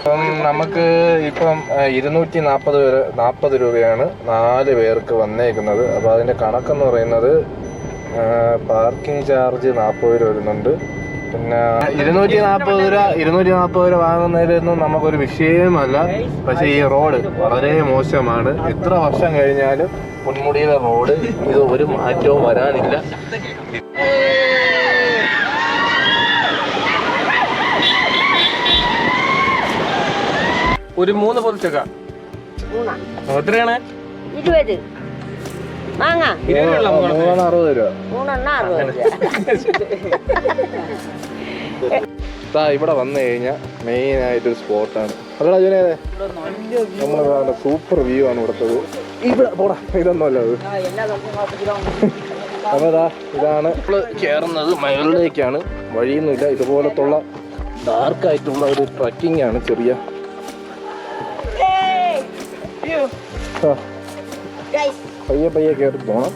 അപ്പം നമുക്ക് ഇപ്പം ഇരുന്നൂറ്റി നാൽപ്പത് പേര് നാൽപ്പത് രൂപയാണ് നാല് പേർക്ക് വന്നേക്കുന്നത്. അപ്പോൾ അതിന്റെ കണക്കെന്ന് പറയുന്നത് പാർക്കിംഗ് ചാർജ് നാൽപ്പത് രൂപ വരുന്നുണ്ട്. പിന്നെ ഇരുന്നൂറ്റി നാൽപ്പത് രൂപ ഇരുന്നൂറ്റി നാൽപ്പത് രൂപ വാങ്ങുന്നതിലൊന്നും നമുക്കൊരു വിഷയമല്ല. പക്ഷേ ഈ റോഡ് വളരെ മോശമാണ്. എത്ര വർഷം കഴിഞ്ഞാലും പൊന്മുടിയിലെ റോഡ് ഇത് ഒരു മാറ്റവും വരാനില്ല. ഒരു മൂന്ന് പൊതിച്ചക്ക. എത്രയാണ്? ഇരുപത്. മാങ്ങ. ഇരുപതിനുള്ള മൂന്ന് മൂന്ന് അറുപത് രൂപ. മൂന്നെണ്ണ അറുപത് രൂപ. ഇവിടെ വന്നു കഴിഞ്ഞാ മെയിൻ ആയിട്ടൊരു സ്പോട്ടാണ്. അതടാ ജുനേതെ നമ്മൾ സൂപ്പർ വ്യൂ ആണ് ഇവിടുത്തത്. ഇവിടെ പോടാ ഇതൊന്നുമല്ല അത്. അപ്പൊ ദാ ഇതാണ് നമ്മൾ കയറുന്നത് മകളിലേക്കാണ് വഴിയൊന്നുമില്ല ഇതുപോലത്തുള്ള ഡാർക്ക് ആയിട്ടുള്ള ഒരു ട്രക്കിംഗ് ആണ് ചെറിയ പയ്യെ പയ്യെ കയറി പോണം.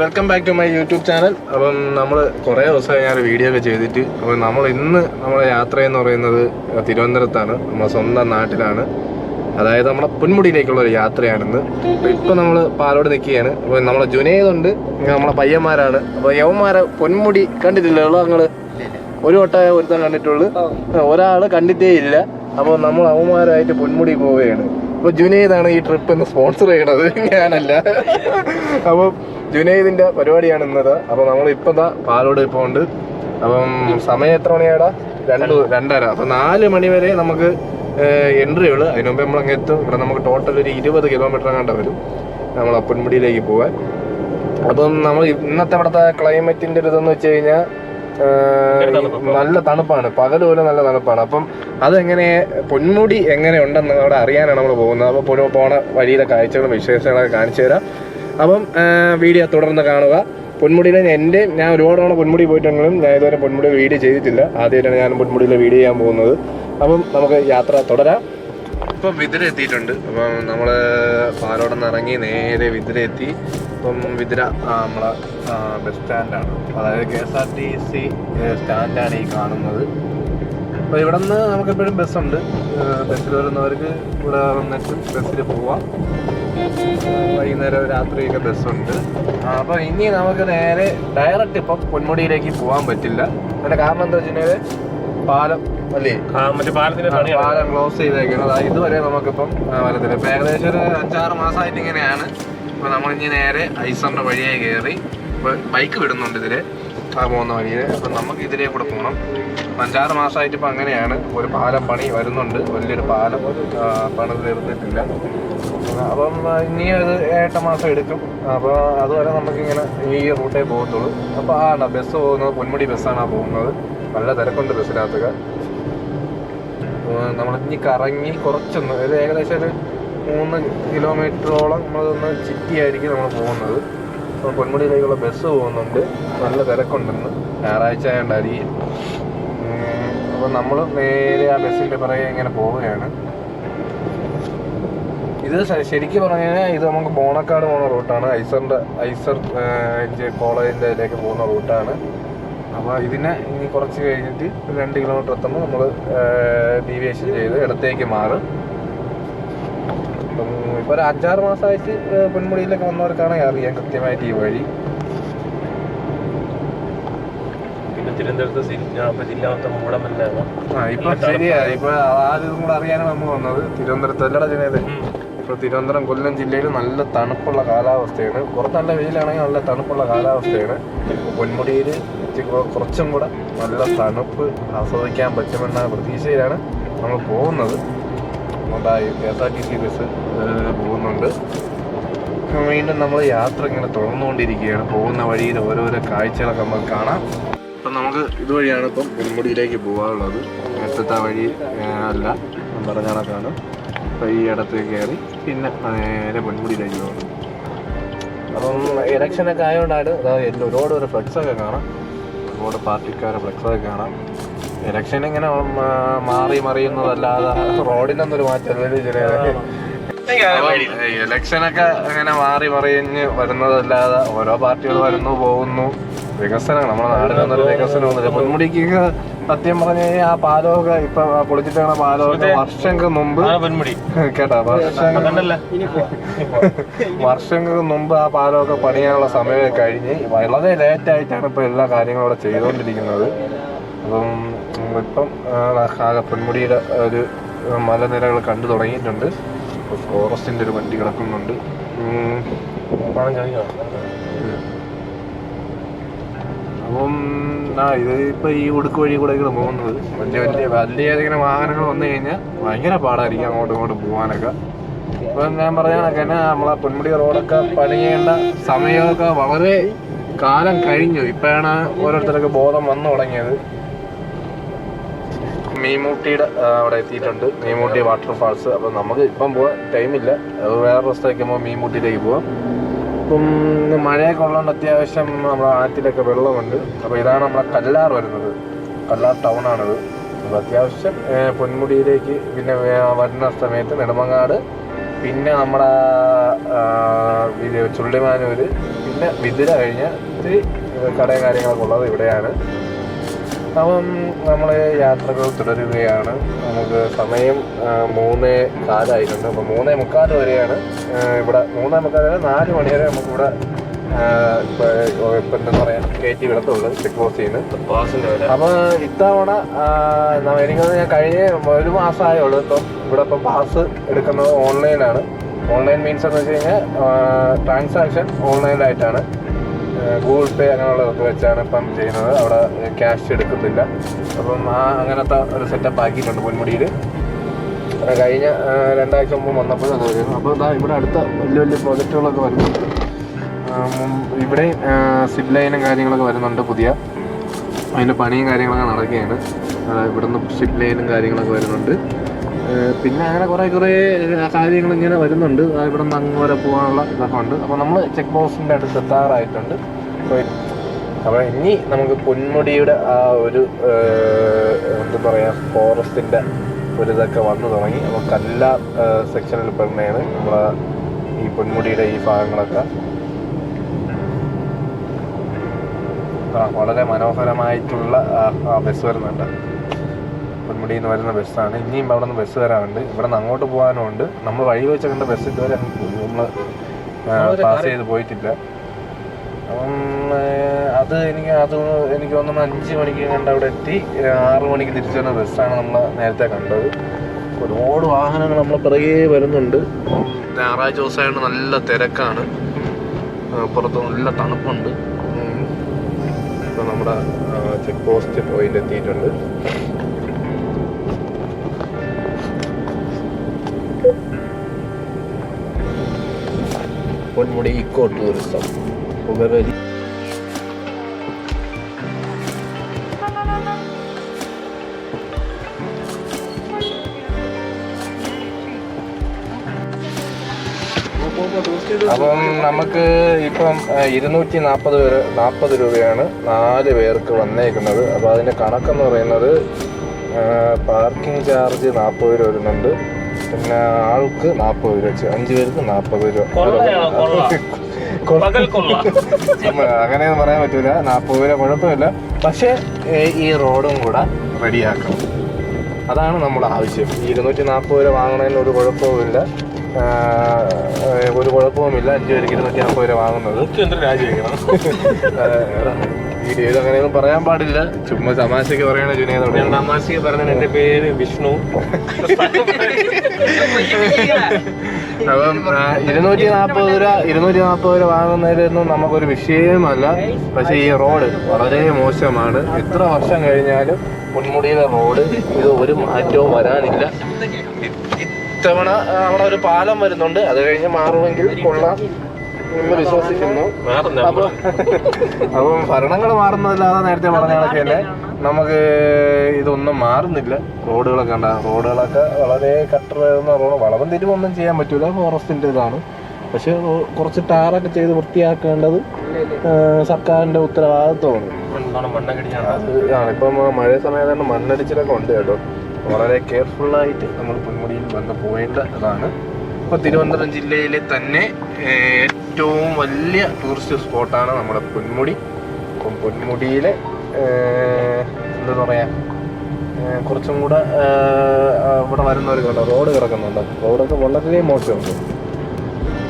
Welcome back to my YouTube channel അപ്പം നമ്മൾ കുറേ ദിവസമായി ഞാൻ വീഡിയോ ഒക്കെ ചെയ്തിട്ട്. അപ്പോൾ നമ്മൾ ഇന്ന് നമ്മുടെ യാത്ര എന്ന് പറയുന്നത് തിരുവനന്തപുരത്താണ്. നമ്മുടെ സ്വന്തം നാട്ടിലാണ്. അതായത് നമ്മുടെ പൊന്മുടിയിലേക്കുള്ള ഒരു യാത്രയാണെന്ന്. ഇപ്പൊ നമ്മൾ നമ്മൾ പാലോട് നിൽക്കുകയാണ് അപ്പോൾ നമ്മളെ ജുനേതുണ്ട് നമ്മളെ പയ്യന്മാരാണ്. അപ്പോൾ യവന്മാരെ പൊന്മുടി കണ്ടിട്ടില്ലല്ലോ നിങ്ങൾ ഒരു വട്ടമേ ഒരുത്തൻ കണ്ടിട്ടുള്ളൂ. ഒരാൾ കണ്ടിട്ടേ ഇല്ല. അപ്പോൾ നമ്മൾ അവന്മാരായിട്ട് പൊന്മുടി പോവുകയാണ്. അപ്പോൾ ജുനേദാണ് ഈ ട്രിപ്പ് ഇന്ന് സ്പോൺസർ ചെയ്യണത്. ഞാനല്ല. അപ്പോൾ ജുനേദിന്റെ പരിപാടിയാണ് ഇന്നത്. അപ്പോൾ നമ്മൾ ഇപ്പം ദാ പാലോട് പോകുന്നുണ്ട് ഉണ്ട്. അപ്പം സമയം എത്ര മണിയാടാ? രണ്ട് രണ്ടര. അപ്പം നാല് മണി വരെ നമുക്ക് എൻട്രി അതിനു മുമ്പ് നമ്മൾ അങ്ങ് എത്തും. ഇവിടെ നമുക്ക് ടോട്ടൽ ഒരു ഇരുപത് കിലോമീറ്റർ അങ്ങോട്ട് വരും. നമ്മൾ അപ്പൻമുടിയിലേക്ക് പോകാൻ അപ്പം നമ്മൾ ഇന്നത്തെ ഇവിടുത്തെ ക്ലൈമറ്റിന്റെ ഒരു ഇതെന്ന് വെച്ച് കഴിഞ്ഞാൽ നല്ല തണുപ്പാണ്. പകൽ പോലെ നല്ല തണുപ്പാണ്. അപ്പം അതെങ്ങനെ പൊന്മുടി എങ്ങനെ ഉണ്ടെന്ന് അവിടെ അറിയാനാണ് നമ്മൾ പോകുന്നത്. അപ്പോൾ പൊന്നു പോണ വഴിയിലെ കാഴ്ചകളും വിശേഷങ്ങളൊക്കെ കാണിച്ചു തരാം. അപ്പം വീഡിയോ തുടർന്ന് കാണുക. പൊന്മുടിയിലെ എന്റെ ഞാൻ ഒരുപാട് തവണ പൊന്മുടി പോയിട്ടുണ്ടെങ്കിലും ഞാൻ ഇതുവരെ പൊന്മുടി വീഡിയോ ചെയ്തിട്ടില്ല. ആദ്യമായിട്ടാണ് ഞാൻ പൊന്മുടിയിലെ വീഡിയോ ചെയ്യാൻ പോകുന്നത്. അപ്പം നമുക്ക് യാത്ര തുടരാം. ഇപ്പം വിതിര എത്തിയിട്ടുണ്ട് അപ്പം നമ്മൾ പാലോടെ നിന്ന് ഇറങ്ങി നേരെ വിതിര എത്തി ഇപ്പം വിതിര നമ്മളെ ബസ് സ്റ്റാൻഡാണ് അതായത് K S R T C സ്റ്റാൻഡാണ് ഈ കാണുന്നത്. അപ്പോൾ ഇവിടെ നിന്ന് നമുക്കെപ്പോഴും ബസ്സുണ്ട്. ബസ്സിൽ വരുന്നവർക്ക് ഇവിടെ വന്നിട്ട് ബസ്സിൽ പോവാം. വൈകുന്നേരം രാത്രിയൊക്കെ ബസ്സുണ്ട്. അപ്പോൾ ഇനി നമുക്ക് നേരെ ഡയറക്റ്റ് ഇപ്പം പൊന്മുടിയിലേക്ക് പോകാൻ പറ്റില്ല. അതിന്റെ കാരണം എന്താ വെച്ചിട്ടുണ്ടെങ്കിൽ പാലം അല്ലേ? മറ്റേ പാലത്തിന്റെ ആ, പാലം ക്ലോസ് ചെയ്തേക്കുന്നത് ഇതുവരെ നമുക്കിപ്പം വരത്തില്ല. ഇപ്പം ഏകദേശം ഒരു അഞ്ചാറ് മാസമായിട്ട് ഇങ്ങനെയാണ്. ഇപ്പം നമ്മൾ ഇനി നേരെ ഐസറിന്റെ വഴിയായി കയറി ഇപ്പം ബൈക്ക് വിടുന്നുണ്ട് ഇതിൽ. ആ പോകുന്ന വഴിയിൽ അപ്പം നമുക്ക് ഇതിലേ കൂടെ പോകണം അഞ്ചാറ് മാസമായിട്ട് ഇപ്പം അങ്ങനെയാണ്. ഒരു പാലം പണി വരുന്നുണ്ട്. വലിയൊരു പാലം പണി തീർന്നിട്ടില്ല അപ്പം ഇനി ഒരു ഏട്ട മാസം എടുക്കും. അപ്പോൾ അതുവരെ നമുക്ക് ഇങ്ങനെ ഈ റൂട്ടേ പോകത്തുള്ളൂ. അപ്പോൾ ആ ബസ് പോകുന്നത് പൊന്മുടി ബസ്സാണ് ആ പോകുന്നത്. നല്ല തിരക്കുണ്ട് ബസ്സിനകത്തൊക്കെ. നമ്മൾ ഇനി കറങ്ങി കുറച്ചൊന്ന് ഒരു ഏകദേശം ഒരു മൂന്ന് കിലോമീറ്ററോളം നമ്മളൊന്ന് ചിറ്റിയായിരിക്കും നമ്മൾ പോകുന്നത്. അപ്പോൾ പൊന്മുടിയിലേക്കുള്ള ബസ് പോകുന്നുണ്ട്. നല്ല തിരക്കുണ്ടെന്ന്. ഞായറാഴ്ച ആയതുകൊണ്ടായിരിക്കും അപ്പോൾ നമ്മൾ നേരെ ആ ബസ്സിന്റെ പിറകെ ഇങ്ങനെ പോവുകയാണ്. ഇത് ശരിക്കും പറഞ്ഞു കഴിഞ്ഞാൽ ഇത് നമുക്ക് ബോണക്കാട് പോകുന്ന റൂട്ടാണ്. ഐസറിന്റെ ഐസർ കോളേജിന്റെ ഇതിലേക്ക് പോകുന്ന റൂട്ടാണ്. അപ്പോൾ ഇതിനെ ഇനി കുറച്ച് കഴിഞ്ഞിട്ട് ഒരു രണ്ട് കിലോമീറ്റർ എത്തുമ്പോൾ നമ്മൾ ഡീവിയേഷൻ ചെയ്ത് ഇടത്തേക്ക് മാറും. അപ്പം ഇപ്പോൾ ഒരു അഞ്ചാറ് മാസമായിട്ട് പൊന്മുടിയിലൊക്കെ വന്നവർക്കാണെങ്കിൽ അറിയാം കൃത്യമായിട്ട് ഈ വഴി. തിരുവനന്തപുരത്ത് ജില്ല മൊത്തം ആ ഇപ്പൊ ശരിയാ ഇപ്പൊ ആരും കൂടെ അറിയാനാണ് നമ്മൾ വന്നത്. തിരുവനന്തപുരത്ത് അല്ലടാ ജനേത്. ഇപ്പൊ തിരുവനന്തപുരം കൊല്ലം ജില്ലയിൽ നല്ല തണുപ്പുള്ള കാലാവസ്ഥയാണ്. പുറത്ത് നല്ല വെയിലാണെങ്കിൽ നല്ല തണുപ്പുള്ള കാലാവസ്ഥയാണ്. പൊന്മുടിയിൽ കുറച്ചും കൂടെ നല്ല തണുപ്പ് ആസ്വദിക്കാൻ പറ്റുമെന്ന പ്രതീക്ഷയിലാണ് നമ്മൾ പോകുന്നത്. ഉണ്ടായി K S R T C bus പോകുന്നുണ്ട്. വീണ്ടും നമ്മൾ യാത്ര ഇങ്ങനെ തുടർന്നുകൊണ്ടിരിക്കുകയാണ്. പോകുന്ന വഴിയിൽ ഓരോരോ കാഴ്ചകളൊക്കെ നമുക്ക് കാണാം. ഇപ്പം നമുക്ക് ഇതുവഴിയാണ് ഇപ്പം പൊന്മുടിയിലേക്ക് പോകാനുള്ളത്. നേരത്തെ വഴി അല്ല പറഞ്ഞ കണക്കാണ്. അപ്പോൾ ഈ ഇടത്ത് കയറി പിന്നെ നേരെ പൊന്മുടിയിലേക്ക് പോകണം അപ്പം ഇലക്ഷനൊക്കെ ആയതുകൊണ്ടാണ് അതായത് ഒരു ഫ്ലെക്സൊക്കെ കാണാം. ഒരുപാട് പാർട്ടിക്കാരെ ഫ്ലെക്സൊക്കെ കാണാം. ഇലക്ഷൻ ഇങ്ങനെ മാറി മറിയുന്നതല്ലാതെ റോഡിനൊന്നും ഒരു മാറ്റം ചില ഇലക്ഷനൊക്കെ അങ്ങനെ മാറി മറിഞ്ഞ് വരുന്നതല്ലാതെ ഓരോ പാർട്ടികൾ വരുന്നു പോകുന്നു. വികസനം നമ്മുടെ നാടിനൊന്നൊരു വികസനമൊന്നുമില്ല പൊന്മുടിക്ക് സത്യം പറഞ്ഞു കഴിഞ്ഞാൽ ആ പാലമൊക്കെ ഇപ്പൊ ആ പൊളിച്ചിട്ടാണ് പാലമൊക്കെ വർഷങ്ങൾക്ക് മുമ്പ് കേട്ടാ വർഷങ്ങൾ വർഷങ്ങൾക്ക് മുമ്പ് ആ പാലമൊക്കെ പണിയാനുള്ള സമയമൊക്കെ കഴിഞ്ഞ് വളരെ ലേറ്റ് ആയിട്ടാണ് ഇപ്പൊ എല്ലാ കാര്യങ്ങളും അവിടെ ചെയ്തുകൊണ്ടിരിക്കുന്നത്. അപ്പം ഇപ്പം പൊന്മുടിയുടെ ഒരു മലനിരകൾ കണ്ടു തുടങ്ങിയിട്ടുണ്ട്. ഇപ്പൊ ഫോറസ്റ്റിന്റെ ഒരു വണ്ടി കിടക്കുന്നുണ്ട്. അപ്പം ആ ഇത് ഇപ്പം ഈ ഉടുക്ക് വഴി കൂടെ ഇങ്ങനെ പോകുന്നത്. വലിയ വലിയ വലിയ ഇങ്ങനെ വാഹനങ്ങൾ വന്നു കഴിഞ്ഞാൽ ഭയങ്കര പാടായിരിക്കും അങ്ങോട്ടും ഇങ്ങോട്ടും പോകാനൊക്കെ. ഇപ്പം ഞാൻ പറഞ്ഞ കണക്ക് തന്നെ നമ്മളെ പൊന്മുടി റോഡൊക്കെ പണി ചെയ്യേണ്ട സമയമൊക്കെ വളരെ കാലം കഴിഞ്ഞു. ഇപ്പോഴാണ് ഓരോരുത്തരൊക്കെ ബോധം വന്നു തുടങ്ങിയത്. മീമൂട്ടിയുടെ അവിടെ എത്തിയിട്ടുണ്ട്. മീമൂട്ടി വാട്ടർഫാൾസ് അപ്പം നമുക്ക് ഇപ്പം പോവാൻ ടൈമില്ല വേറെ സ്ഥലത്തേക്ക് പോകുമ്പോൾ മീമൂട്ടിയിലേക്ക് പോവാം. അപ്പം മഴയൊക്കെ ഉള്ളതുകൊണ്ട് അത്യാവശ്യം നമ്മുടെ ആറ്റിലൊക്കെ വെള്ളമുണ്ട്. അപ്പോൾ ഇതാണ് നമ്മുടെ കല്ലാർ വരുന്നത്. കല്ലാർ ടൗൺ ആണിത്. അപ്പോൾ അത്യാവശ്യം പൊന്മുടിയിലേക്ക് പിന്നെ വരുന്ന സമയത്ത് നെടുമങ്ങാട് പിന്നെ നമ്മുടെ ചുള്ളിമാനൂർ പിന്നെ വിതുര കഴിഞ്ഞ് ഇത്തിരി കടയും കാര്യങ്ങളൊക്കെ ഉള്ളത് ഇവിടെയാണ്. അപ്പം നമ്മൾ യാത്രകൾ തുടരുകയാണ്. നമുക്ക് സമയം മൂന്ന് കാലായിട്ടുണ്ട്. അപ്പോൾ മൂന്നേ മുക്കാൽ വരെയാണ് ഇവിടെ മൂന്നേ മുക്കാൽ വരെ നാല് മണി വരെ നമുക്കിവിടെ ഇപ്പോൾ ഇപ്പം എന്താ പറയുക കയറ്റി വിടത്തുള്ളൂ ചെക്ക് പോസ്റ്റ് ചെയ്യുന്നത്. അപ്പോൾ ഇത്തവണ എനിക്ക് ഞാൻ കഴിഞ്ഞ ഒരു മാസമായേ ഉള്ളൂ ഇപ്പം ഇവിടെ ഇപ്പം പാസ് എടുക്കുന്നത് ഓൺലൈനാണ്. ഓൺലൈൻ മീൻസ് എന്ന് വെച്ച് കഴിഞ്ഞാൽ ട്രാൻസാക്ഷൻ ഓൺലൈനായിട്ടാണ് ഗൂഗിൾ പേ അങ്ങനെയുള്ളതൊക്കെ വെച്ചാണ് ഇപ്പം ചെയ്യുന്നത്. അവിടെ ക്യാഷ് എടുക്കുന്നില്ല. അപ്പം ആ അങ്ങനത്തെ ഒരു സെറ്റപ്പ് ആക്കിയിട്ടുണ്ട് പൊന്മുടിയിൽ. കഴിഞ്ഞ രണ്ടാഴ്ച മുമ്പ് വന്നപ്പോഴും അത് വരുന്നു അപ്പോൾ ഇതാ ഇവിടെ അടുത്ത വലിയ വലിയ പ്രോജക്റ്റുകളൊക്കെ വരുന്നുണ്ട്. ഇവിടെയും ഇവിടെ സിബ് ലൈനും കാര്യങ്ങളൊക്കെ വരുന്നുണ്ട് പുതിയ. അതിന്റെ പണിയും കാര്യങ്ങളൊക്കെ നടക്കുകയാണ്. ഇവിടുന്ന് സിബ് ലൈനും കാര്യങ്ങളൊക്കെ വരുന്നുണ്ട്. പിന്നെ അങ്ങനെ കുറേ കുറേ കാര്യങ്ങൾ ഇങ്ങനെ വരുന്നുണ്ട്. ഇവിടെ നിന്ന് അങ്ങ് വരെ പോകാനുള്ള ഇതൊക്കെ ഉണ്ട് അപ്പോൾ നമ്മൾ ചെക്ക് പോസ്റ്റിന്റെ അടുത്ത് എത്താറായിട്ടുണ്ട്. അപ്പോൾ ഇനി നമുക്ക് പൊന്മുടിയുടെ ആ ഒരു എന്താ പറയുക ഫോറസ്റ്റിന്റെ ഒരു ഇതൊക്കെ വന്നു തുടങ്ങി. അപ്പോൾ കല്ല സെക്ഷനിൽ പെടുന്നതാണ് നമ്മൾ ഈ പൊന്മുടിയുടെ ഈ ഭാഗങ്ങളൊക്കെ. വളരെ മനോഹരമായിട്ടുള്ള ബസ് വരുന്നുണ്ട്. പൊന്മുടിയിൽ നിന്ന് വരുന്ന ബസ്സാണ്. ഇനിയും അവിടെ നിന്ന് ബസ് വരാനുണ്ട്. ഇവിടെ നിന്ന് അങ്ങോട്ട് പോകാനും ഉണ്ട് നമ്മൾ വഴി വെച്ച കണ്ട ബസ് ഇതുവരെ നമ്മൾ പാസ് ചെയ്ത് പോയിട്ടില്ല. അപ്പം അത് എനിക്ക് അത് എനിക്ക് തോന്നുന്നു അഞ്ച് മണിക്ക് കണ്ട അവിടെ എത്തി. ആറ് മണിക്ക് തിരിച്ചു വരുന്ന ബസ്സാണ് നമ്മൾ നേരത്തെ കണ്ടത്. ഒരുപാട് വാഹനങ്ങൾ നമ്മളെ പിറകെ വരുന്നുണ്ട്. ഞായറാഴ്ച ദിവസമായിട്ട് നല്ല തിരക്കാണ്. പുറത്ത് നല്ല തണുപ്പുണ്ട്. ഇപ്പം നമ്മുടെ ചെക്ക് പോസ്റ്റ് പോയിന്റ് എത്തിയിട്ടുണ്ട്. പൊന്മുടി ഇക്കോ ടൂറിസം പുകവലി അപ്പം നമുക്ക് ഇപ്പം ഇരുന്നൂറ്റി നാൽപ്പത് പേര് നാൽപ്പത് രൂപയാണ് നാല് പേർക്ക് വന്നേക്കുന്നത്. അപ്പോൾ അതിന്റെ കണക്കെന്ന് പറയുന്നത് പാർക്കിംഗ് ചാർജ് നാൽപ്പത് രൂപ വരുന്നുണ്ട്. പിന്നെ ആൾക്ക് നാൽപ്പത് രൂപ വെച്ച് അഞ്ചു പേർക്ക് നാൽപ്പത് രൂപ. അങ്ങനെയൊന്നും പറയാൻ പറ്റൂല. നാൽപ്പത് രൂപ കുഴപ്പമില്ല. പക്ഷേ ഈ റോഡും കൂടെ റെഡിയാക്കണം അതാണ് നമ്മുടെ ആവശ്യം. ഈ ഇരുന്നൂറ്റി നാൽപ്പത് രൂപ വാങ്ങുന്നതിന് ഒരു കുഴപ്പവുമില്ല ഒരു കുഴപ്പവുമില്ല. അഞ്ചു പേർക്ക് ഇരുന്നൂറ്റി നാൽപ്പത് രൂപ വാങ്ങുന്നത്. രാജി രാജിവെക്കണം. വീഡിയോയിൽ അങ്ങനെയൊന്നും പറയാൻ പാടില്ല. ചുമ്മാ തമാശക്ക് പറയണ ജുനേതോട് ഞാൻ തമാശക്ക് പറഞ്ഞ എന്റെ പേര് വിഷ്ണു. അപ്പം ഇരുന്നൂറ്റി നാൽപ്പത് രൂപ ഇരുന്നൂറ്റി നാൽപ്പത് രൂപ വാങ്ങുന്നതിലൊന്നും നമുക്കൊരു വിഷയമല്ല. പക്ഷേ ഈ റോഡ് വളരെ മോശമാണ്. എത്ര വർഷം കഴിഞ്ഞാലും മുൻമുടിയിലെ റോഡ് ഇത് ഒരു മാറ്റവും വരാനില്ല. ഇത്തവണ അവിടെ ഒരു പാലം വരുന്നുണ്ട്. അത് കഴിഞ്ഞ് മാറുമെങ്കിൽ കൊള്ളാം. എന്ന് വിശ്വസിക്കുന്നു. അപ്പൊ അപ്പം ഭരണങ്ങൾ മാറുന്നതല്ലാതെ നേരത്തെ പറഞ്ഞ അല്ലേ നമുക്ക് ഇതൊന്നും മാറുന്നില്ല. റോഡുകളൊക്കെ ഉണ്ട് റോഡുകളൊക്കെ വളരെ കട്ടറുന്ന റോഡ് വളവും തിരിവൊന്നും ചെയ്യാൻ പറ്റൂല. ഫോറസ്റ്റിന്റെ ഇതാണ് പക്ഷെ കുറച്ച് ടാറൊക്കെ ചെയ്ത് വൃത്തിയാക്കേണ്ടത് സർക്കാരിന്റെ ഉത്തരവാദിത്വമാണ്. ആണ്. ഇപ്പം മഴ സമയത്ത് മണ്ണടിച്ചിലൊക്കെ ഉണ്ട് കേട്ടോ. വളരെ കെയർഫുള്ളായിട്ട് നമ്മൾ പൊന്മുടിയിൽ വന്ന് പോയിട്ട് ഇതാണ്. അപ്പോൾ തിരുവനന്തപുരം ജില്ലയിലെ തന്നെ ഏറ്റവും വലിയ ടൂറിസ്റ്റ് സ്പോട്ടാണ് നമ്മുടെ പൊന്മുടി. അപ്പം പൊന്മുടിയിലെ എന്താ പറയുക കുറച്ചും കൂടെ ഇവിടെ വരുന്നവർക്കുണ്ട് റോഡ് കിടക്കുന്നുണ്ട്? റോഡൊക്കെ വളരെ മോശമുണ്ട്.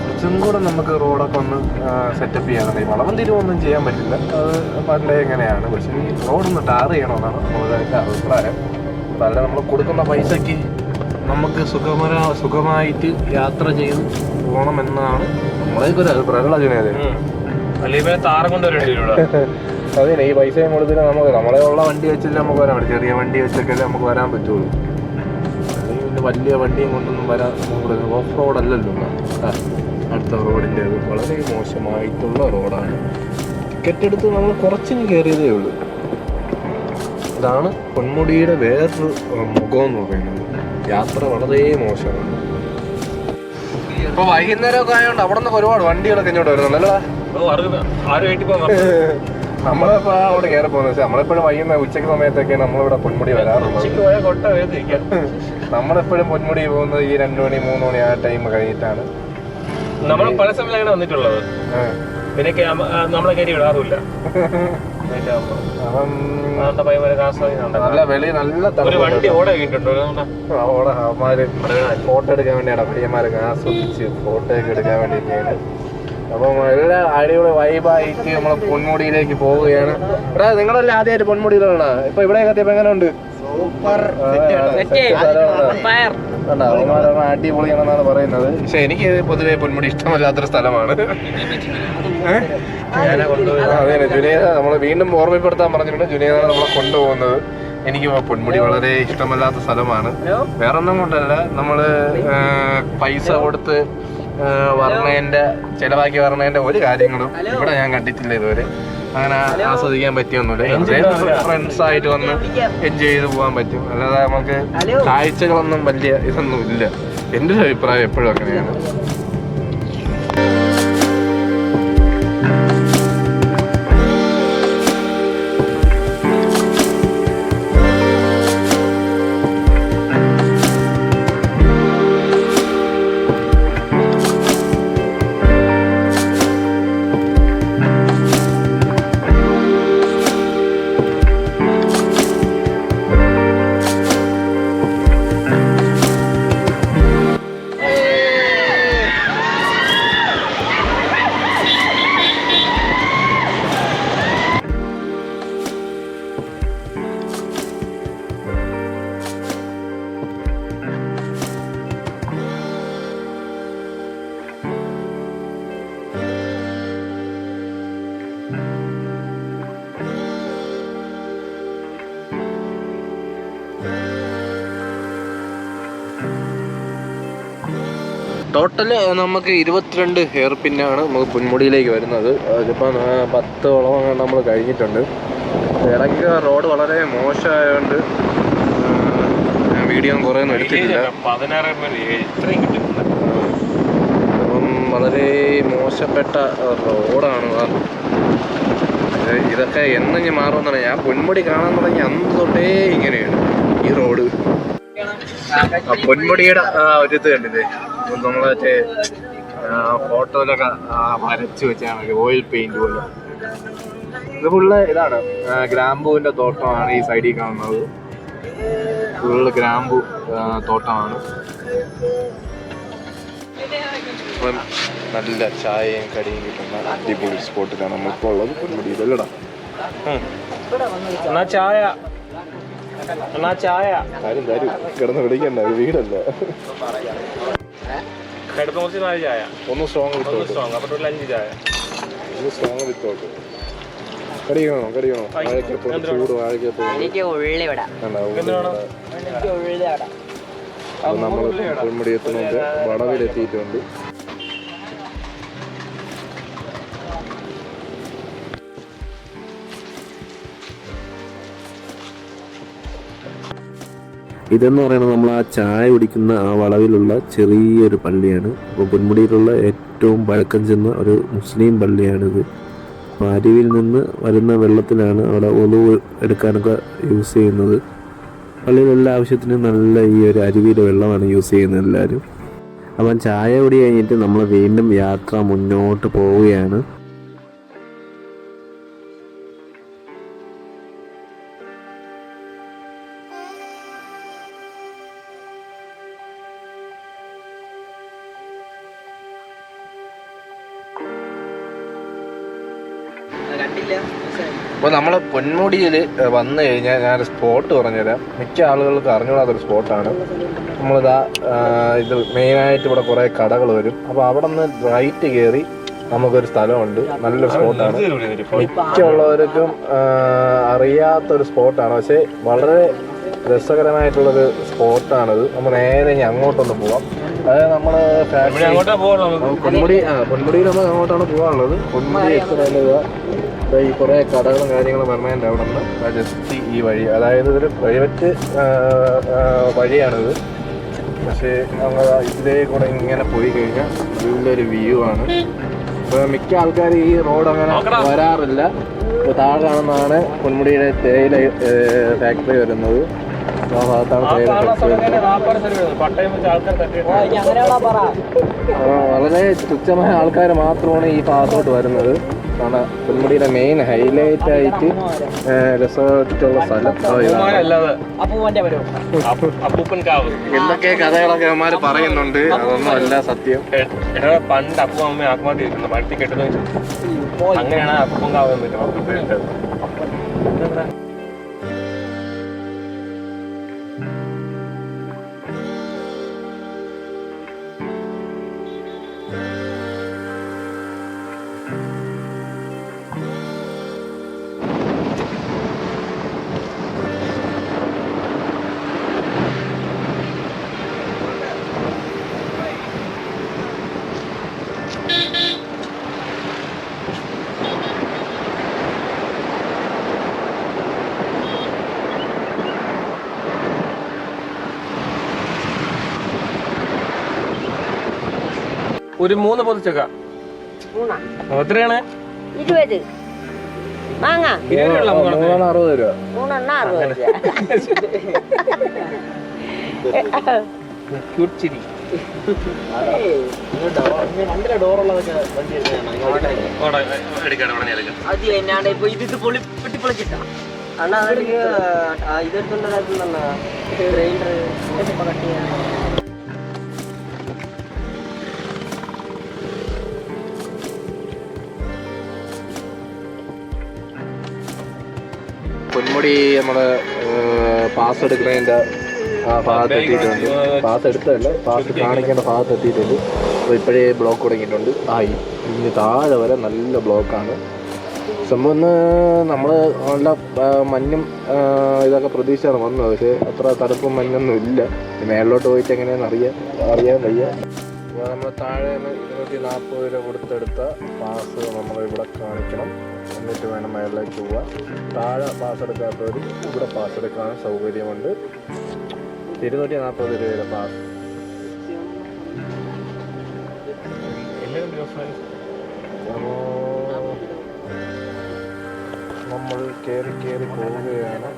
കുറച്ചും കൂടെ നമുക്ക് റോഡൊക്കെ ഒന്ന് സെറ്റപ്പ് ചെയ്യാനുണ്ട്. ഈ വളവും തിരിവൊന്നും ചെയ്യാൻ പറ്റില്ല. അത് പണ്ടേ എങ്ങനെയാണ്? പക്ഷേ റോഡൊന്ന് ടാർ ചെയ്യണമെന്നാണ് നമ്മളുടെ അഭിപ്രായം. അല്ല നമ്മൾ കൊടുക്കുന്ന പൈസയ്ക്ക് നമുക്ക് സുഖമര സുഖമായിട്ട് യാത്ര ചെയ്ത് പോകണമെന്നാണ് നമ്മളേക്ക് ഒരു അഭിപ്രായം അല്ലെങ്കിൽ താറം ഈ പൈസയും കൊടുത്തിട്ട് നമുക്ക് നമ്മളെ ഉള്ള വണ്ടി വെച്ചല്ലേ നമുക്ക് വരാൻ പറ്റും. ചെറിയ വണ്ടി വെച്ചൊക്കെയല്ലേ നമുക്ക് വരാൻ പറ്റുള്ളൂ. അല്ലെങ്കിൽ പിന്നെ വലിയ വണ്ടിയും കൊണ്ടൊന്നും വരാൻ നമുക്ക് ഓഫ് റോഡ് അല്ലല്ലോ. അടുത്ത റോഡിന്റെ വളരെ മോശമായിട്ടുള്ള റോഡാണ് ടിക്കറ്റ് എടുത്ത് നമ്മൾ കുറച്ചിന് കയറിയതേ ഉള്ളൂ. ഇതാണ് പൊന്മുടിയുടെ വേറൊരു മുഖം എന്ന് പറയുന്നത്. യാത്ര വളരെ മോശമാണ്. ഇപ്പൊ വൈകുന്നേരമൊക്കെ ആയതുകൊണ്ട് അവിടെ നിന്ന് ഒരുപാട് വണ്ടികളൊക്കെ ഇങ്ങോട്ട് വരുന്നുണ്ടല്ലോ നമ്മളിപ്പോ അവിടെ കയറി പോകുന്നത് വെച്ചാൽ നമ്മളെപ്പോഴും വൈകുന്ന ഉച്ചയ്ക്ക് സമയത്തൊക്കെ നമ്മളിവിടെ പൊന്മുടി വരാറുള്ളത്. നമ്മളെപ്പോഴും പൊന്മുടി പോകുന്നത് ഈ രണ്ടു മണി മൂന്ന് മണി ആ ടൈം കഴിഞ്ഞിട്ടാണ്. നമ്മൾ പല സമയത്താണ് വന്നിട്ടുള്ളത്. പിന്നെ നമ്മളെ കയറി വിടാറില്ല നല്ല വെളി നല്ല വണ്ടി ഓടെ. അവിടെ അവന്മാര് ഫോട്ടോ എടുക്കാൻ വേണ്ടിയാണ് പയ്യന്മാരൊക്കെ ആസ്വദിച്ച് ഫോട്ടോ ഒക്കെ എടുക്കാൻ വേണ്ടിയിട്ടാണ് അപ്പം എല്ലാ അടിപൊളി വൈബായിട്ട് നമ്മൾ പൊന്മുടിയിലേക്ക് പോവുകയാണ്. ഇവിടെ നിങ്ങളല്ലേ ആദ്യമായിട്ട് പൊന്മുടിയിലാണ്? ഇപ്പൊ ഇവിടെ എത്തിയപ്പോ എങ്ങനെ ഉണ്ട് സൂപ്പർ അടിപൊളിയാണെന്നാണ് പറയുന്നത്. പക്ഷെ എനിക്ക് പൊതുവെ പൊന്മുടി ഇഷ്ടമല്ലാത്തൊരു സ്ഥലമാണ്. അതെ ജുനേദ നമ്മളെ വീണ്ടും ഓർമ്മപ്പെടുത്താൻ പറഞ്ഞിട്ടുണ്ട് ജുനേദാണ് നമ്മളെ കൊണ്ടുപോകുന്നത്. എനിക്ക് പൊന്മുടി വളരെ ഇഷ്ടമല്ലാത്ത സ്ഥലമാണ്. വേറൊന്നും കൊണ്ടല്ല. നമ്മൾ പൈസ കൊടുത്ത് വർണേന്റെ ചെലവാക്കി വർണേന്റെ ഒരു കാര്യങ്ങളും ഇവിടെ ഞാൻ കണ്ടിട്ടില്ല ഇതുവരെ. അങ്ങനെ ആസ്വദിക്കാൻ പറ്റിയൊന്നുമില്ല. ഫ്രണ്ട്സ് ആയിട്ട് വന്ന് എൻജോയ് ചെയ്ത് പോകാൻ പറ്റും. അല്ലാതെ നമുക്ക് കാഴ്ചകളൊന്നും വലിയ ഇതൊന്നും ഇല്ല. എന്റെ ഒരു അഭിപ്രായം എപ്പോഴും അങ്ങനെയാണ്. ടോട്ടൽ നമുക്ക് ഇരുപത്തിരണ്ട് ഹെയർ പിന്നാണ് നമുക്ക് പുൻമുടിയിലേക്ക് വരുന്നത്. അതിപ്പോൾ പത്തോളം നമ്മൾ കഴിഞ്ഞിട്ടുണ്ട്. ഇടയ്ക്ക് റോഡ് വളരെ മോശമായതുകൊണ്ട് വീഡിയോ കുറേ ഒന്നും എടുത്തിട്ടില്ല. അപ്പം വളരെ മോശപ്പെട്ട റോഡാണ് ഇതൊക്കെ എന്ന് ഞാൻ മാറുമെന്നാണ്. ഞാൻ പൊന്മുടി കാണാൻ തുടങ്ങി അന്ന് തൊട്ടേ ഇങ്ങനെയാണ് ഈ റോഡ് പൊന്മുടിയുടെ ഒരു ഇത് കണ്ടില്ലേ? നമ്മളെ മറ്റേ ഫോട്ടോയിലൊക്കെ വരച്ചു വെച്ചാണ് ഓയിൽ പെയിന്റ് പോലെ. ഇത് ഫുള്ള് ഇതാണ്. ഗ്രാമ്പൂവിന്റെ തോട്ടമാണ് ഈ സൈഡിൽ കാണുന്നത്. ഫുള്ള് ഗ്രാമ്പു തോട്ടമാണ്. നല്ല ചായയും കടിയും കിട്ടുന്ന അടിപൊളി സ്പോട്ടിലാണ് നമ്മളിപ്പോൾ ഉള്ളത് പൊന്മുടിയിലല്ലടാ. എന്നാ ചായ എന്നാ ചായ? ആരും തരും. കിടന്ന് വിളിക്കണ്ട ഒരു വീടല്ല? കടുത്ത കുറച്ച് നാല് ചായ. ഒന്ന് സ്ട്രോങ് ഒന്ന് വിത്തോട്ട് സ്ട്രോങ് അപ്പോൾ ഒരു അഞ്ച് ചായ. ഒന്ന് സ്ട്രോങ് വിത്തോട്ട് കടിക്കണോ? കടിക്കണോ? വാഴക്കപ്പോൾ ചൂട് വാഴക്കപ്പോൾ എനിക്ക് ഉള്ളിവിട. നമ്മൾ പൊന്മുടി എത്തുന്നുണ്ട് വടവിലെത്തിയിട്ടുണ്ട്. ഇതെന്ന് പറയുന്നത് നമ്മൾ ആ ചായ കുടിക്കുന്ന ആ വളവിലുള്ള ചെറിയൊരു പള്ളിയാണ്. അപ്പോൾ പൊന്മുടിയിലുള്ള ഏറ്റവും പഴക്കം ചെന്ന ഒരു മുസ്ലിം പള്ളിയാണിത്. അപ്പോൾ അരുവിൽ നിന്ന് വരുന്ന വെള്ളത്തിലാണ് അവിടെ ഒലു എടുക്കാനൊക്കെ യൂസ് ചെയ്യുന്നത്. പള്ളിയിൽ എല്ലാ ആവശ്യത്തിനും നല്ല ഈ ഒരു അരുവിയുടെ വെള്ളമാണ് യൂസ് ചെയ്യുന്നത് എല്ലാവരും. അപ്പം ചായ കുടി കഴിഞ്ഞിട്ട് നമ്മൾ വീണ്ടും യാത്ര മുന്നോട്ട് പോവുകയാണ്. അപ്പോൾ നമ്മൾ പൊന്മുടിയിൽ വന്നു കഴിഞ്ഞാൽ ഞാനൊരു സ്പോട്ട് പറഞ്ഞുതരാം. മിക്ക ആളുകൾക്ക് അറിഞ്ഞുകൂടാത്തൊരു സ്പോട്ടാണ്. നമ്മളിതാ ഇത് മെയിനായിട്ട് ഇവിടെ കുറേ കടകൾ വരും. അപ്പോൾ അവിടെ നിന്ന് റൈറ്റ് കയറി നമുക്കൊരു സ്ഥലമുണ്ട്. നല്ലൊരു സ്പോട്ടാണ്. മിക്കുള്ളവർക്കും അറിയാത്തൊരു സ്പോട്ടാണ്. പക്ഷേ വളരെ രസകരമായിട്ടുള്ളൊരു സ്പോട്ടാണിത്. നമ്മൾ നേരെ ഇനി അങ്ങോട്ടൊന്ന് പോവാം. അതായത് നമ്മൾ ഫാക്ടറി അങ്ങോട്ടാ പോകണം പൊന്മുടി ആ പൊന്മുടിയിൽ നമ്മൾ അങ്ങോട്ടാണ് പോകാനുള്ളത് പൊന്മുടി എത്ര നല്ലതാ ദാ ഈ കുറേ കടകളും കാര്യങ്ങളും പെർമനന്റ് അവിടെ നിന്ന് ജസ്റ്റ് ഈ വഴി. അതായത് ഇതൊരു പ്രൈവറ്റ് വഴിയാണിത്. പക്ഷേ നമ്മൾ ഇതിലേ കൂടെ ഇങ്ങനെ പോയി കഴിഞ്ഞാൽ നല്ലൊരു വ്യൂ ആണ്. ഇപ്പോൾ മിക്ക ആൾക്കാർ ഈ റോഡ് അങ്ങനെ വരാറില്ല. താഴെ കാണുന്നതാണ് പൊന്മുടിയുടെ തേയില ഫാക്ടറി വരുന്നത്. വളരെ തുച്ഛമായ ആൾക്കാർ മാത്രമാണ് ഈ ഭാഗത്തോട്ട് വരുന്നത്. കാരണം പൊന്മുടിയുടെ മെയിൻ ഹൈലൈറ്റ് ആയിട്ട് രസമായിട്ടുള്ള സ്ഥലം. എന്തൊക്കെ കഥകളൊക്കെ അവന്മാര് പറയുന്നുണ്ട്? അതൊന്നും അല്ല സത്യം. പണ്ട് അപ്പു അമ്മ ആത്മഹത്യ ചെയ്തിരുന്നു മഴത്തി കെട്ടുന്നത് അങ്ങനെയാണ് അപ്പം കാവ് പറ്റും ഒരു മൂന്ന് പൊതിച്ചക്ക. എത്രയാണ്? ഇരുപത്. മാങ്ങ? മൂന്നെണ്ണം. അറുപത് രൂപ. മൂന്നെണ്ണ അറുപത് രണ്ടര ട്രെയിൻ കട്ട് നമ്മൾ പാസ് എടുക്കുന്നതിന്റെ ആ ഭാഗത്ത് എത്തിയിട്ടുണ്ട്. പാസ് എടുത്തതല്ല പാസ് കാണിക്കേണ്ട ഭാഗത്ത് എത്തിയിട്ടുണ്ട്. അപ്പോൾ ഇപ്പോഴേ ബ്ലോക്ക് തുടങ്ങിയിട്ടുണ്ട്. ആയി. ഇനി താഴെ വരെ നല്ല ബ്ലോക്കാണ് സംഭവം ഒന്ന് നമ്മൾ നല്ല മഞ്ഞും ഇതൊക്കെ പ്രതീക്ഷയാണ് വന്നത്. പക്ഷേ അത്ര തണുപ്പും മഞ്ഞൊന്നും ഇല്ല. മേളിലോട്ട് പോയിട്ട് എങ്ങനെയാണെന്ന് അറിയാൻ അറിയാൻ അപ്പോൾ നമ്മൾ താഴെ ഇരുന്നൂറ്റി നാൽപ്പത് രൂപ കൊടുത്തെടുത്ത പാസ് നമ്മൾ ഇവിടെ കാണിക്കണം. എന്നിട്ട് വേണം മേളിലേക്ക് പോവാൻ. താഴെ പാസ് എടുക്കാത്തവർ ഇവിടെ പാസ് എടുക്കാൻ സൗകര്യമുണ്ട്. ഇരുന്നൂറ്റി നാൽപ്പത് രൂപയുടെ പാസ് നമ്മൾ കയറി കയറി പോവുകയാണ്.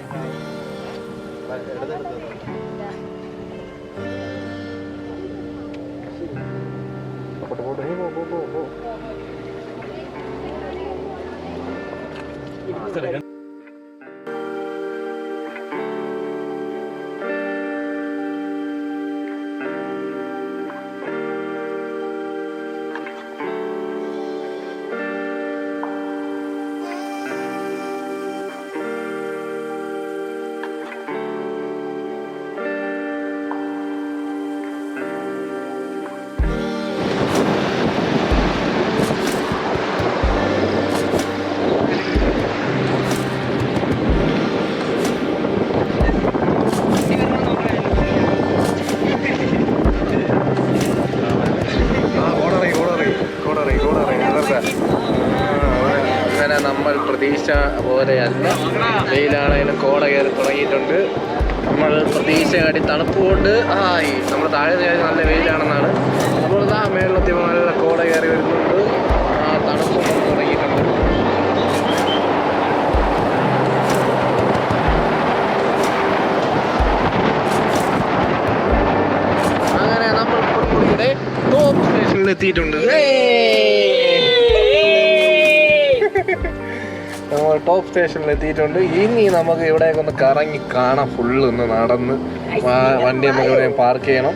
അപ്പോൾ പോ പോ പോ. പോ ആ പോലെയല്ല. വെയിലാണെങ്കിലും കോട കയറി തുടങ്ങിയിട്ടുണ്ട്. നമ്മൾ പ്രതീക്ഷ കാട്ടി തണുപ്പ് കൊണ്ട് ആയി. നമ്മൾ താഴെ നല്ല വെയിലാണെന്നാണ്. നമ്മൾ ആ മേളത്തിൽ നല്ല കോട കയറി വരുന്നുണ്ട്. ആ തണുപ്പ് തുടങ്ങിയിട്ടുണ്ട്. അങ്ങനെ നമ്മൾ പൊടിയുടെ ടോപ്പ് സ്റ്റേഷനിൽ എത്തിയിട്ടുണ്ട്. നമ്മൾ ടോപ്പ് സ്റ്റേഷനിൽ എത്തിയിട്ടുണ്ട്. ഇനി നമുക്ക് ഇവിടെയൊക്കെ ഒന്ന് കറങ്ങി കാണാം. ഫുള്ള് ഒന്ന് നടന്ന് വണ്ടി നമുക്ക് ഇവിടെ പാർക്ക് ചെയ്യണം.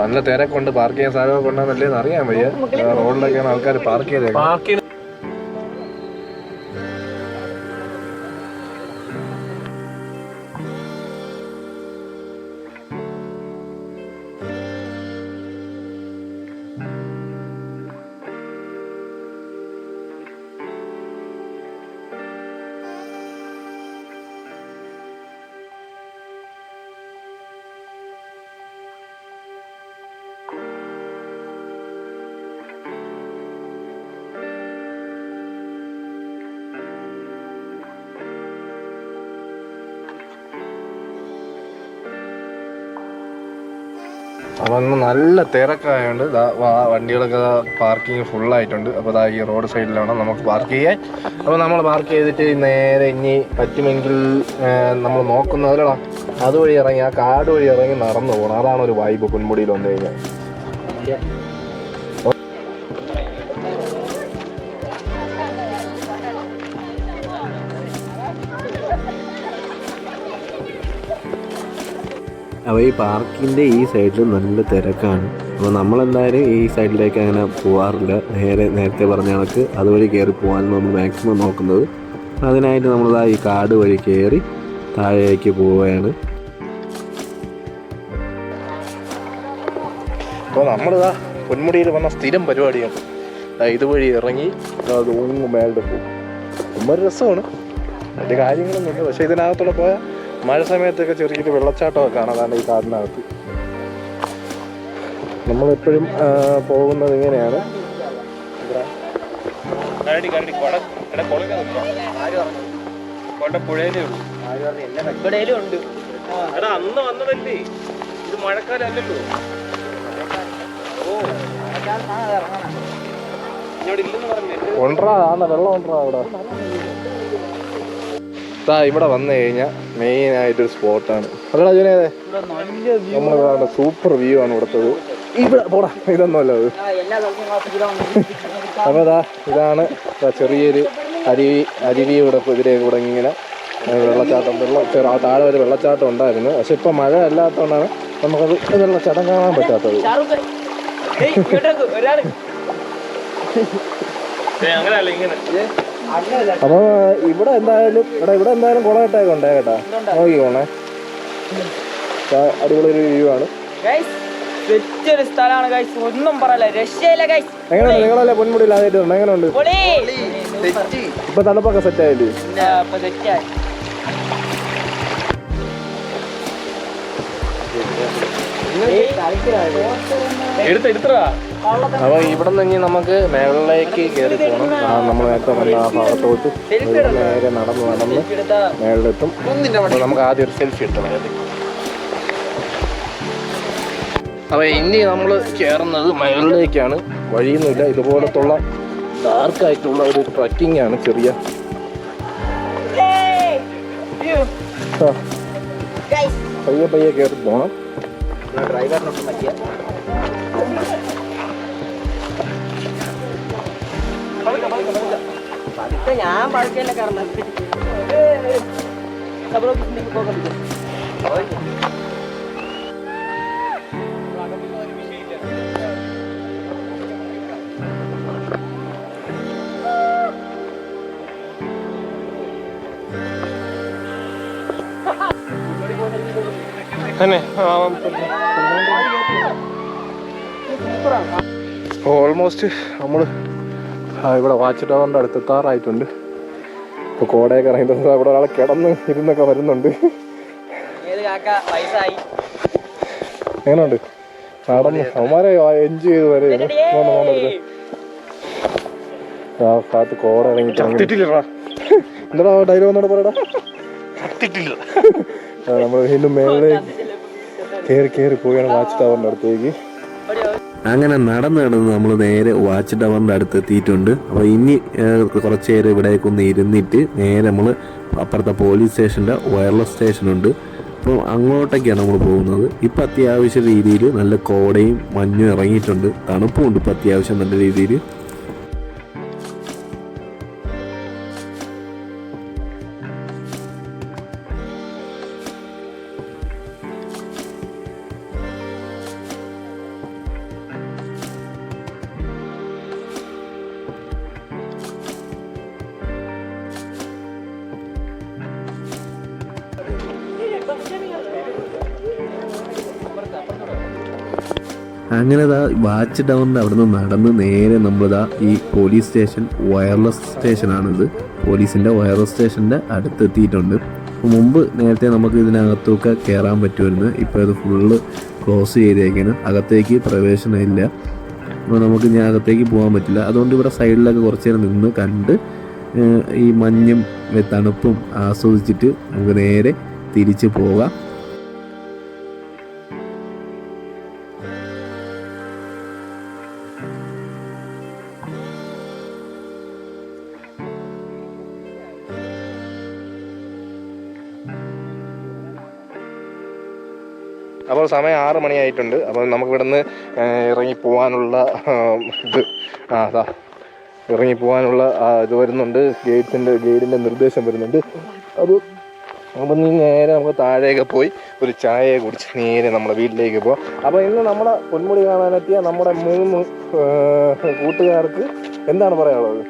നല്ല തിരക്കുണ്ട്. പാർക്ക് ചെയ്യാൻ സ്ഥലമൊക്കെ ഉണ്ടെന്നല്ലേന്ന് അറിയാൻ വയ്യ. റോഡിലൊക്കെയാണ് ആൾക്കാർ പാർക്ക് ചെയ്തേക്കുന്നത്. പാർക്കിന് അപ്പൊ ഇന്ന് നല്ല വാ- വണ്ടികളൊക്കെ പാർക്കിംഗ് ഫുള്ളായിട്ടുണ്ട് അപ്പോൾ ദാ ഈ റോഡ് സൈഡിലാണ് നമുക്ക് പാർക്ക് ചെയ്യാൻ. അപ്പോൾ നമ്മൾ പാർക്ക് ചെയ്തിട്ട് നേരെ ഇനി പറ്റുമെങ്കിൽ നമ്മൾ നോക്കുന്നതിലാണ് അതുവഴി ഇറങ്ങി ആ കാട് വഴി ഇറങ്ങി നടന്നു പോകണം അതാണ് ഒരു വൈബ് പൊന്മുടിയിൽ വന്നു കഴിഞ്ഞാൽ. അപ്പോൾ ഈ പാർക്കിന്റെ ഈ സൈഡിൽ നല്ല തിരക്കാണ്. അപ്പോൾ നമ്മളെന്തായാലും ഈ സൈഡിലേക്ക് അങ്ങനെ പോകാറില്ല നേരെ നേരത്തെ പറഞ്ഞ കണക്ക് അതുവഴി കയറി പോകാൻ നമ്മൾ മാക്സിമം നോക്കുന്നത്. അതിനായിട്ട് നമ്മൾ ഈ കാട് വഴി കയറി താഴേക്ക് പോവുകയാണ്. അപ്പോൾ നമ്മളിതാ പൊന്മുടിയിൽ വന്ന സ്ഥിരം പരിപാടിയാണ്. ഇതുവഴി ഇറങ്ങി അത് ഊങ്ങ് മേളുടെ പോകും ഒരു രസമാണ്. അതിന്റെ കാര്യങ്ങളൊന്നുമില്ല. പക്ഷേ ഇതിനകത്തോടെ പോയാൽ മഴ സമയത്തൊക്കെ ചെറിയൊരു വെള്ളച്ചാട്ടമൊക്കെ കാണാതാണ് ഈ കാടിനകത്ത്. നമ്മളെപ്പോഴും പോകുന്നത് ഇങ്ങനെയാണ്. അന്ന് വന്നതല്ലേ? ഇത് മഴക്കാലം അല്ലല്ലോ ആന്ന വെള്ളം ഉണ്ടാ അവിടെ. ദാ ഇവിടെ വന്നു കഴിഞ്ഞാൽ മെയിൻ ആയിട്ടൊരു സ്പോട്ടാണ്. അതടാ ജുനേതെ നമ്മൾ സൂപ്പർ വ്യൂ ആണ്. ഇവിടുത്തത്. ഇവിടെ പോടാ ഇതൊന്നുമല്ല അത്. ഇതാ ഇതാണ് ദാ ചെറിയൊരു അരുവി അരുവി ഇവിടെ ഇതിലെ കൂടെ ഇങ്ങനെ വെള്ളച്ചാട്ടം വെള്ളം താഴെ ഒരു വെള്ളച്ചാട്ടം ഉണ്ടായിരുന്നു. പക്ഷെ ഇപ്പം മഴ അല്ലാത്തതുകൊണ്ടാണ് നമുക്കത് വെള്ളച്ചാട്ടം കാണാൻ പറ്റാത്തത്. അങ്ങനെയല്ല ഇങ്ങനെ. അപ്പോൾ ഇവിടെ എന്തായാലും എടാ ഇവിടെ എന്തായാലും കുളകട്ടൊക്കെ കൊണ്ടേ കേട്ടാ? നോക്കിക്കോണേ അടിപൊളി ഒരു വ്യൂ ആണ്. വെച്ചൊരു സ്ഥലമാണ് ഗൈസ് ഒന്നും പറയല്ല. രക്ഷയില്ല ഗൈസ് എങ്ങനെയുണ്ട്? നിങ്ങളല്ലേ പൊന്മുടിയിൽ എങ്ങനെയുണ്ട്? ഇപ്പൊ തണുപ്പൊക്കെ സെറ്റ് ആയില്ലേ? എടുത്ത് എടുത്തടാ. അപ്പൊ ഇവിടെ നിന്ന് ഇനി നമുക്ക് മേളിലേക്ക് കയറി പോകണം ആ നമ്മൾ നേരത്തെ വന്ന ആ ഭാഗത്തോട്ട് നേരെ നടന്ന് നടന്ന് മേളിലെത്തും. നമുക്ക് ആദ്യം ഒരു സെൽഫി എടുക്കണം അപ്പൊ ഇനി നമ്മൾ കയറുന്നത് മേളിലേക്കാണ്. വഴിയൊന്നുമില്ല. ഇതുപോലത്തുള്ള ഡാർക്കായിട്ടുള്ള ഒരു ട്രക്കിംഗ് ആണ് ചെറിയ. പയ്യെ പയ്യെ കയറി പോകണം ഡ്രൈവറിനൊട്ടും പറ്റിയ പതുക്കെ ഞാൻ പതുക്കെയല്ലേ കാരണം പോകാൻ തന്നെ ഓൾമോസ്റ്റ് നമ്മൾ ഇവിടെ വാച്ച് ടവറിന്റെ അടുത്ത് എത്താറായിട്ടുണ്ട്. ഇപ്പോൾ കോടയൊക്കെ ഇറങ്ങിയിട്ട് അവിടെ ഒരാൾ കിടന്ന് ഇരുന്നൊക്കെ വരുന്നുണ്ട്. ഏത് കാക്ക? വയസ്സായി. എങ്ങനെയുണ്ട്? നടന്ന് അവന്മാരെ എൻജോയ് ചെയ്ത് വരെയാണ് ആ കാത്ത് കോട ഇറങ്ങി എന്താ ഡയലോഗ് ഒന്നോട് പറയടാ? നമ്മൾ വീണ്ടും മേളിലേക്ക് കയറി കയറി പോവുകയാണ് വാച്ച് ടവറിന്റെ അടുത്തേക്ക്. അങ്ങനെ നടന്ന് നടന്ന് നമ്മൾ നേരെ വാച്ച് ടവറിന്റെ അടുത്ത് എത്തിയിട്ടുണ്ട്. അപ്പോൾ ഇനി കുറച്ച് നേരം ഇവിടേക്ക് ഒന്ന് ഇരുന്നിട്ട് നേരെ നമ്മൾ അപ്പുറത്തെ പോലീസ് സ്റ്റേഷന്റെ വയർലെസ് സ്റ്റേഷനുണ്ട് അപ്പോൾ അങ്ങോട്ടേക്കാണ് നമ്മൾ പോകുന്നത്. ഇപ്പം അത്യാവശ്യ രീതിയിൽ നല്ല കോടയും മഞ്ഞും ഇറങ്ങിയിട്ടുണ്ട്. തണുപ്പുമുണ്ട് ഇപ്പം അത്യാവശ്യം നല്ല രീതിയിൽ അങ്ങനെ ദാ വാച്ച് ടൗണിന്റെ അവിടെ നിന്ന് നടന്ന് നേരെ നമ്മളിതാ ഈ പോലീസ് സ്റ്റേഷൻ വയർലെസ് സ്റ്റേഷനാണിത്. പോലീസിന്റെ വയർലെസ് സ്റ്റേഷന്റെ അടുത്തെത്തിയിട്ടുണ്ട്. മുമ്പ് നേരത്തെ നമുക്ക് ഇതിനകത്തൊക്കെ കയറാൻ പറ്റുമായിരുന്നു. ഇപ്പോൾ ഇത് ഫുള്ള് ക്ലോസ് ചെയ്തേക്കാണ്. അകത്തേക്ക് പ്രവേശനമില്ല അപ്പോൾ നമുക്ക് ഇനി അകത്തേക്ക് പോകാൻ പറ്റില്ല. അതുകൊണ്ട് ഇവിടെ സൈഡിലൊക്കെ കുറച്ച് നേരം നിന്ന് കണ്ട് ഈ മഞ്ഞും തണുപ്പും ആസ്വദിച്ചിട്ട് നമുക്ക് നേരെ തിരിച്ച് പോകാം. അപ്പോൾ സമയം ആറ് മണിയായിട്ടുണ്ട്. അപ്പോൾ നമുക്ക് ഇവിടുന്ന് ഇറങ്ങി പോകാനുള്ള ഇത് ആ അതാ ഇറങ്ങി പോകാനുള്ള ഇത് വരുന്നുണ്ട്. ഗൈഡ്സിന്റെ ഗൈഡിന്റെ നിർദ്ദേശം വരുന്നുണ്ട്. അത് അപ്പം നീ നേരെ നമുക്ക് താഴെയൊക്കെ പോയി ഒരു ചായയെ കുടിച്ച് നേരെ നമ്മുടെ വീട്ടിലേക്ക് പോകാം അപ്പോൾ ഇന്ന് നമ്മുടെ പൊന്മുടി കാണാനെത്തിയ നമ്മുടെ മൂന്ന് കൂട്ടുകാർക്ക് എന്താണ് പറയാനുള്ളത്?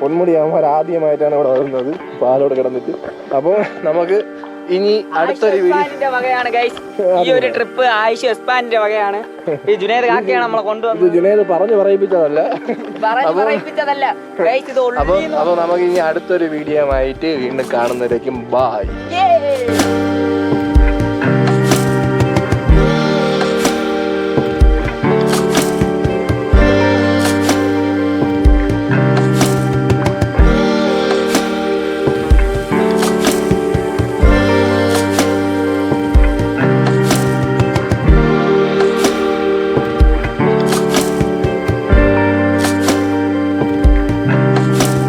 പൊന്മുടി അവന്മാർ ആദ്യമായിട്ടാണ് ഇവിടെ വരുന്നത്. പാലോട് കിടന്നിട്ട്. അപ്പോൾ നമുക്ക് ഇനി അടുത്തൊരു വീഡിയോ വകയാണ് ഗൈസ് ഈ ഒരു ട്രിപ്പ് ആയിഷ എസ്പാനിന്റെ വകയാണ്. ഈ ജുനേദ് കാക്കയാണ് നമ്മളെ കൊണ്ടുവന്നത്. ജുനേദ് പറഞ്ഞു പറയിപ്പിച്ചതല്ല. പറഞ്ഞു പറയിപ്പിച്ചതല്ല. ഗൈസ് ഇത് അപ്പോൾ നമുക്ക് ഇനി അടുത്തൊരു വീഡിയോ ആയിട്ട് വീണ്ടും കാണുന്നവരേക്കും ബായ്